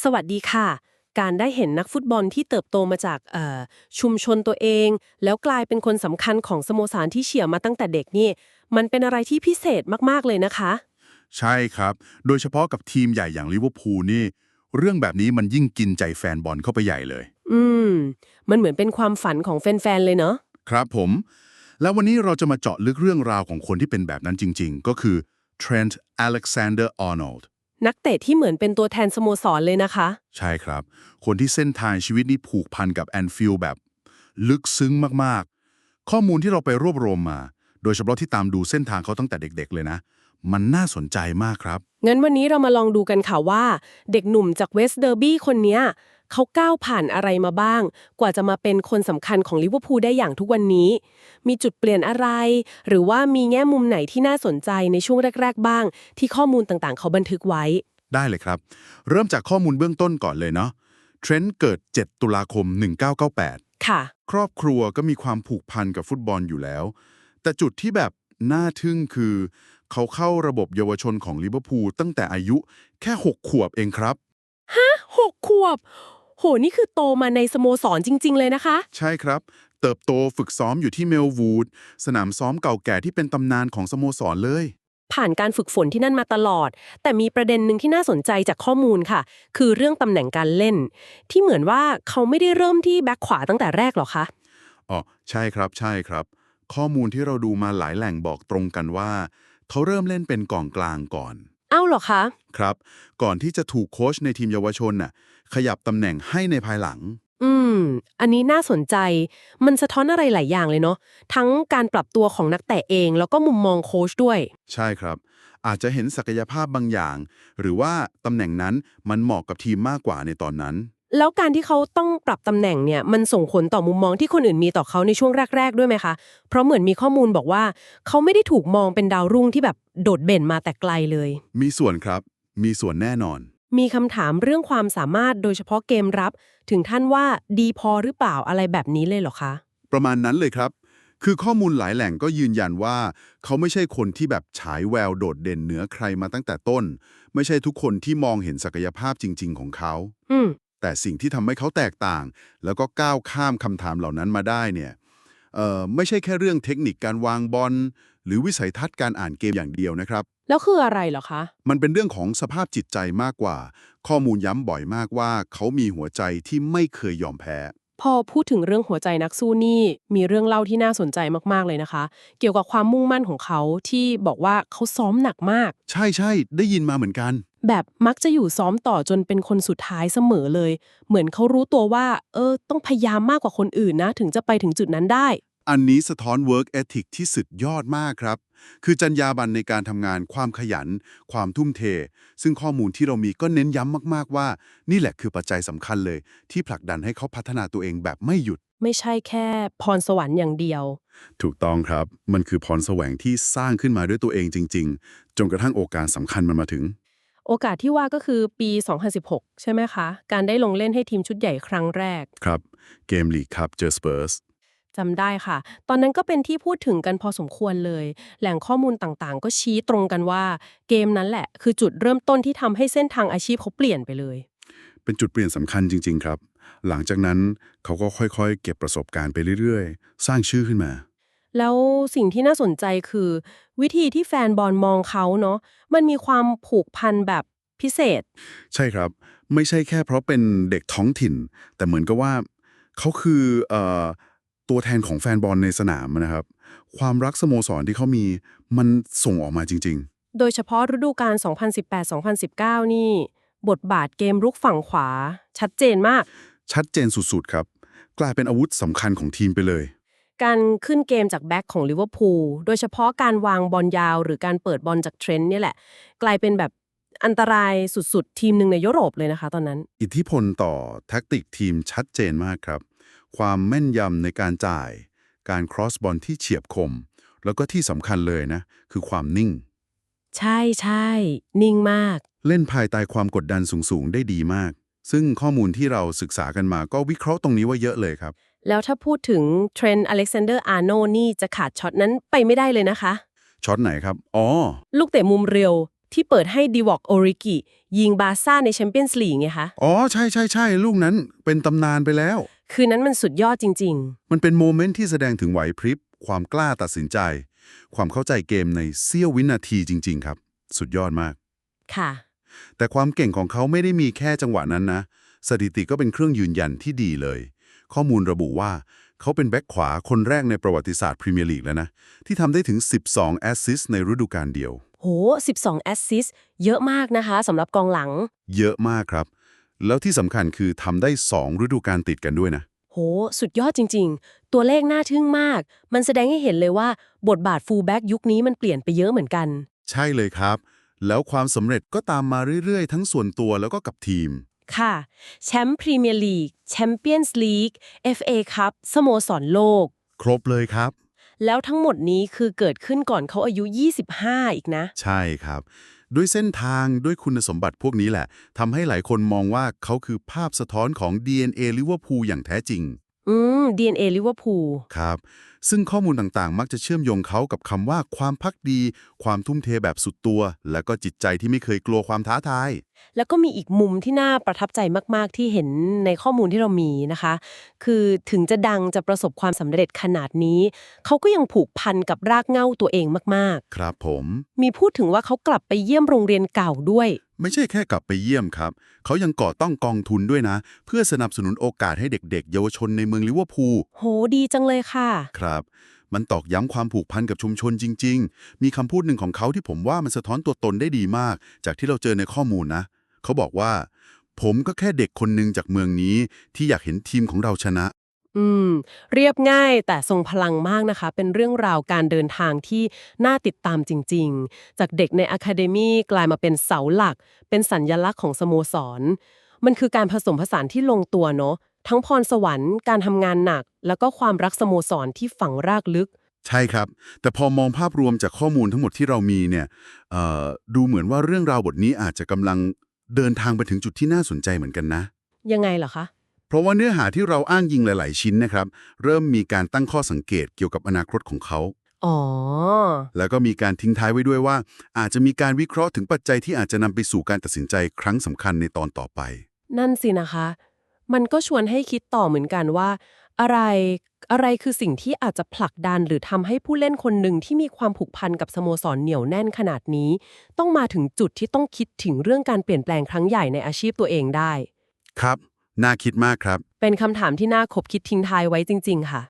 สวัสดีค่ะ การได้เห็นนักฟุตบอลที่เติบโตมาจากเอ่อชุมชนตัวเอง แล้วกลายเป็นคนสำคัญของสโมสรที่เชียร์มาตั้งแต่เด็กนี่ มันเป็นอะไรที่พิเศษมากๆเลยนะคะ ใช่ครับ โดยเฉพาะกับทีมใหญ่อย่างลิเวอร์พูลนี่ เรื่องแบบนี้มันยิ่งกินใจแฟนบอลเข้าไปใหญ่เลย อืม มันเหมือนเป็นความฝันของแฟนๆเลยเนาะครับผม แล้ววันนี้เราจะมาเจาะลึกเรื่องราวของคนที่เป็นแบบนั้นจริง ๆ ก็คือ Trent Alexander Arnold นักเตะที่เหมือนเป็นตัวแทนสโมสรเลยนะคะ ใช่ครับ คนที่เส้นทางชีวิตนี้ผูกพันกับแอนฟิลด์แบบ ลึกซึ้งมากๆ ข้อมูลที่เราไปรวบรวมมา โดยเฉพาะที่ตามดูเส้นทางเขาตั้งแต่เด็กๆเลยนะ มันน่าสนใจมากครับ งั้นวันนี้เรามาลองดูกันค่ะว่า เด็กหนุ่มจากเวสต์เดอร์บี้คนเนี้ย เขาก้าวผ่านอะไรมาบ้าง กว่าจะมาเป็นคนสำคัญของลิเวอร์พูลได้อย่างทุกวันนี้ มีจุดเปลี่ยนอะไร หรือว่ามีแง่มุมไหนที่น่าสนใจในช่วงแรก ๆ บ้าง ที่ข้อมูลต่างๆ เขาบันทึกไว้ ได้เลยครับ เริ่มจากข้อมูลเบื้องต้นก่อนเลยเนาะเทรนต์เกิด 7 ตุลาคม 1998 ค่ะ ครอบครัวก็มีความผูกพันกับฟุตบอลอยู่แล้ว แต่จุดที่แบบน่าทึ่งคือ เขาเข้าระบบเยาวชนของลิเวอร์พูลตั้งแต่อายุแค่ 6 ขวบเองครับหกขวบ โหนี่คือโตมาในสโมสรจริง ๆ เลยนะคะ ใช่ครับ เติบโตฝึกซ้อมอยู่ที่เมลวูด สนามซ้อมเก่าแก่ที่เป็นตำนานของสโมสรเลย ผ่านการฝึกฝนที่นั่นมาตลอด แต่มีประเด็นหนึ่งที่น่าสนใจจากข้อมูลค่ะ คือเรื่องตำแหน่งการเล่น ที่เหมือนว่าเขาไม่ได้เริ่มที่แบ็คขวาตั้งแต่แรกหรอคะอ๋อใช่ครับใช่ครับ ข้อมูลที่เราดูมาหลายแหล่งบอกตรงกันว่า เขาเริ่มเล่นเป็นกองกลางก่อน เอ้าเหรอคะ ครับ ก่อนที่จะถูกโค้ชในทีมเยาวชนน่ะขยับตำแหน่งให้ในภายหลัง อืม อันนี้น่าสนใจ มันสะท้อนอะไรหลายอย่างเลยเนาะ ทั้งการปรับตัวของนักเตะเอง แล้วก็มุมมองโค้ชด้วย ใช่ครับ อาจจะเห็นศักยภาพบางอย่าง หรือว่าตำแหน่งนั้นมันเหมาะกับทีมมากกว่าในตอนนั้น แล้วการที่เขาต้องปรับตำแหน่งเนี่ยมันส่งผลต่อมุมมองที่คนอื่นมีต่อเขาในช่วงแรก ๆ ด้วยไหมคะ เพราะเหมือนมีข้อมูลบอกว่าเขาไม่ได้ถูกมองเป็นดาวรุ่งที่แบบโดดเด่นมาแต่ไกลเลย มีส่วนครับ มีส่วนแน่นอน มีคำถามเรื่องความสามารถโดยเฉพาะเกมรับ ถึงท่านว่าดีพอหรือเปล่าอะไรแบบนี้เลยเหรอคะ ประมาณนั้นเลยครับ คือข้อมูลหลายแหล่งก็ยืนยันว่า เขาไม่ใช่คนที่แบบฉายแววโดดเด่นเหนือใครมาตั้งแต่ต้น ไม่ใช่ทุกคนที่มองเห็นศักยภาพจริง ๆ ของเขา อืม แต่สิ่งที่ทำให้เขาแตกต่าง แล้วก็ก้าวข้ามคำถามเหล่านั้นมาได้เนี่ยเอ่อไม่ใช่แค่เรื่องเทคนิคการวางบอลหรือวิสัยทัศน์การอ่านเกมอย่างเดียวนะครับ แล้วคืออะไรเหรอคะ มันเป็นเรื่องของสภาพจิตใจมากกว่า ข้อมูลย้ำบ่อยมากว่า เขามีหัวใจที่ไม่เคยยอมแพ้ พอพูดถึงเรื่องหัวใจนักสู้นี่ มีเรื่องเล่าที่น่าสนใจมากๆเลยนะคะ เกี่ยวกับความมุ่งมั่นของเขาที่บอกว่าเขาซ้อมหนักมาก ใช่ใช่ได้ยินมาเหมือนกัน แบบมักจะอยู่ซ้อมต่อจนเป็นคนสุดท้ายเสมอเลย เหมือนเขารู้ตัวว่า เออ ต้องพยายามมากกว่าคนอื่นนะ ถึงจะไปถึงจุดนั้นได้ อันนี้สะท้อน work ethic ที่สุดยอดมากครับ คือจรรยาบรรณในการทำงาน ความขยัน ความทุ่มเท ซึ่งข้อมูลที่เรามีก็เน้นย้ำมากๆว่า นี่แหละคือปัจจัยสำคัญเลย ที่ผลักดันให้เขาพัฒนาตัวเองแบบไม่หยุด ไม่ใช่แค่พรสวรรค์อย่างเดียว ถูกต้องครับ มันคือพรแสวงที่สร้างขึ้นมาด้วยตัวเองจริง ๆ จนกระทั่งโอกาสสำคัญมันมาถึง โอกาสที่ว่าก็คือปี 2016 ใช่ไหมคะ การได้ลงเล่นให้ทีมชุดใหญ่ครั้งแรก ครับ เกมลีกครับเจอสเปอร์สจำได้ค่ะ ตอนนั้นก็เป็นที่พูดถึงกันพอสมควรเลย แหล่งข้อมูลต่างๆ ก็ชี้ตรงกันว่า เกมนั้นแหละ คือจุดเริ่มต้นที่ทำให้เส้นทางอาชีพเขาเปลี่ยนไปเลย เป็นจุดเปลี่ยนสำคัญจริง ๆ ครับ หลังจากนั้นเขาก็ค่อยๆ เก็บประสบการณ์ไปเรื่อยๆ สร้างชื่อขึ้นมา แล้วสิ่งที่น่าสนใจคือ วิธีที่แฟนบอลมองเขาเนาะมันมีความผูกพันแบบพิเศษ ใช่ครับ ไม่ใช่แค่เพราะเป็นเด็กท้องถิ่น แต่เหมือนกับว่าเขาคือเอ่อตัวแทนของแฟนบอลในสนามนะครับ ความรักสโมสรที่เขามีมันส่งออกมาจริงโดยเฉพาะฤดูกาล 2018-2019 นี่ บทบาทเกมรุกฝั่งขวา ชัดเจนมากๆชัดเจนสุดๆครับ กลายเป็นอาวุธสำคัญของทีมไปเลย การขึ้นเกมจากแบ็คของลิเวอร์พูลโดยเฉพาะการวางบอลยาว หรือการเปิดบอลจากเทรนต์เนี่ยแหละ กลายเป็นแบบอันตรายสุด ๆ ทีมหนึ่งในยุโรปเลยนะคะ ตอนนั้น อิทธิพลต่อแท็กติกทีมชัดเจนมากครับ ความแม่นยำในการจ่าย การครอสบอลที่เฉียบคม แล้วก็ที่สำคัญเลยนะ คือความนิ่ง ใช่ใช่นิ่งมาก เล่นภายใต้ความกดดันสูง ๆ ได้ดีมาก ซึ่งข้อมูลที่เราศึกษากันมาก็วิเคราะห์ตรงนี้ไว่าเยอะเลยครับ แล้วถ้าพูดถึงเทรนด์อเล็กซานเดอร์อาร์โนนี่จะขาดช็อตนั้นไปไม่ได้เลยนะคะ ช็อตไหนครับ อ๋อ ลูกเตะมุมเร็วที่เปิดให้ดีวอกโอริกิยิงบาร์ซ่าในแชมเปี้ยนส์ลีกไงคะ อ๋อ ใช่ใช่ใช่ลูกนั้นเป็นตำนานไปแล้ว คืนนั้นมันสุดยอดจริงมันเป็นโมเมนต์ที่แสดงถึงไหวพริบ ความกล้าตัดสินใจ ความเข้าใจเกมในเสี้ยววินาทีจริง ๆ ครับ สุดยอดมากๆค่ะ แต่ความเก่งของเขาไม่ได้มีแค่จังหวะนั้นนะ สถิติก็เป็นเครื่องยืนยันที่ดีเลย ข้อมูลระบุว่า เขาเป็นแบ็คขวาคนแรกในประวัติศาสตร์พรีเมียร์ลีกแล้วนะ ที่ทำได้ถึง 12 แอสซิสต์ในฤดูกาลเดียว โห 12 แอสซิสต์เยอะมากนะคะสำหรับกองหลัง เยอะมากครับ แล้วที่สำคัญคือทำได้ 2 ฤดูกาลติดกันด้วยนะ โห สุดยอดจริง ๆ ตัวเลขน่าทึ่งมาก มันแสดงให้เห็นเลยว่าบทบาทฟูลแบ็กยุคนี้มันเปลี่ยนไปเยอะเหมือนกัน ใช่เลยครับ แล้วความสำเร็จก็ตามมาเรื่อยๆ ทั้งส่วนตัวแล้วก็กับทีม ค่ะแชมป์พรีเมียร์ลีกแชมเปี้ยนส์ลีก FA คัพสโมสรโลก ครบเลยครับ แล้วทั้งหมดนี้คือเกิดขึ้นก่อนเขาอายุ 25 อีกนะ ใช่ครับ ด้วยเส้นทางด้วยคุณสมบัติพวกนี้แหละทำให้หลายคนมองว่าเขาคือภาพสะท้อนของ DNA ลิเวอร์พูลอย่างแท้จริง อืม DNA ลิเวอร์พูลครับ ซึ่งข้อมูลต่างๆ มักจะเชื่อมโยงเขากับคำว่าความพักดี ความทุ่มเทแบบสุดตัว และก็จิตใจที่ไม่เคยกลัวความท้าทาย แล้วก็มีอีกมุมที่น่าประทับใจมาก ๆ ที่เห็นในข้อมูลที่เรามีนะคะ คือถึงจะดังจะประสบความสำเร็จขนาดนี้ เขาก็ยังผูกพันกับรากเหง้าตัวเองมากครับผมๆมีพูดถึงว่าเขากลับไปเยี่ยมโรงเรียนเก่าด้วย ไม่ใช่แค่กลับไปเยี่ยมครับ เขายังก่อต้องกองทุนด้วยนะ เพื่อสนับสนุนโอกาสให้เด็ก ๆ เยาวชนในเมืองลิเวอร์พูล โหดีจังเลยค่ะ ครับ มันตอกย้ำความผูกพันกับชุมชนจริง ๆ มีคำพูดหนึ่งของเขาที่ผมว่ามันสะท้อนตัวตนได้ดีมาก จากที่เราเจอในข้อมูลนะ เขาบอกว่า ผมก็แค่เด็กคนหนึ่งจากเมืองนี้ ที่อยากเห็นทีมของเราชนะ อืม เรียบง่ายแต่ทรงพลังมากนะคะ เป็นเรื่องราวการเดินทางที่น่าติดตามจริง ๆ จากเด็กในอะคาเดมีกลายมาเป็นเสาหลัก เป็นสัญญลักษณ์ของสโมสร มันคือการผสมผสานที่ลงตัวเนาะ ทั้งพรสวรรค์การทำงานหนัก แล้วก็ความรักสโมสรที่ฝังรากลึก ใช่ครับ แต่พอมองภาพรวมจากข้อมูลทั้งหมดที่เรามีเนี่ยเอ่อดูเหมือนว่าเรื่องราวบทนี้อาจจะกำลังเดินทางไปถึงจุดที่น่าสนใจเหมือนกันนะ ยังไงเหรอคะ เพราะว่าเนื้อหาที่เราอ้างยิงหลาย ๆ ชิ้นนะครับ เริ่มมีการตั้งข้อสังเกตเกี่ยวกับอนาคตของเขาอ๋อ แล้วก็มีการทิ้งท้ายไว้ด้วยว่า อาจจะมีการวิเคราะห์ถึงปัจจัยที่อาจจะนำไปสู่การตัดสินใจครั้งสำคัญในตอนต่อไป นั่นสินะคะ มันก็ชวนให้คิดต่อเหมือนกันว่า อะไรอะไรคือสิ่งที่อาจจะผลักดันหรือทำให้ผู้เล่นคนหนึ่งที่มีความผูกพันกับสโมสรเหนียวแน่นขนาดนี้ ต้องมาถึงจุดที่ต้องคิดถึงเรื่องการเปลี่ยนแปลงครั้งใหญ่ในอาชีพตัวเองได้ ครับ น่าคิดมากครับ เป็นคำถามที่น่าคบคิดทิ้งท้ายไว้จริง ๆ ค่ะ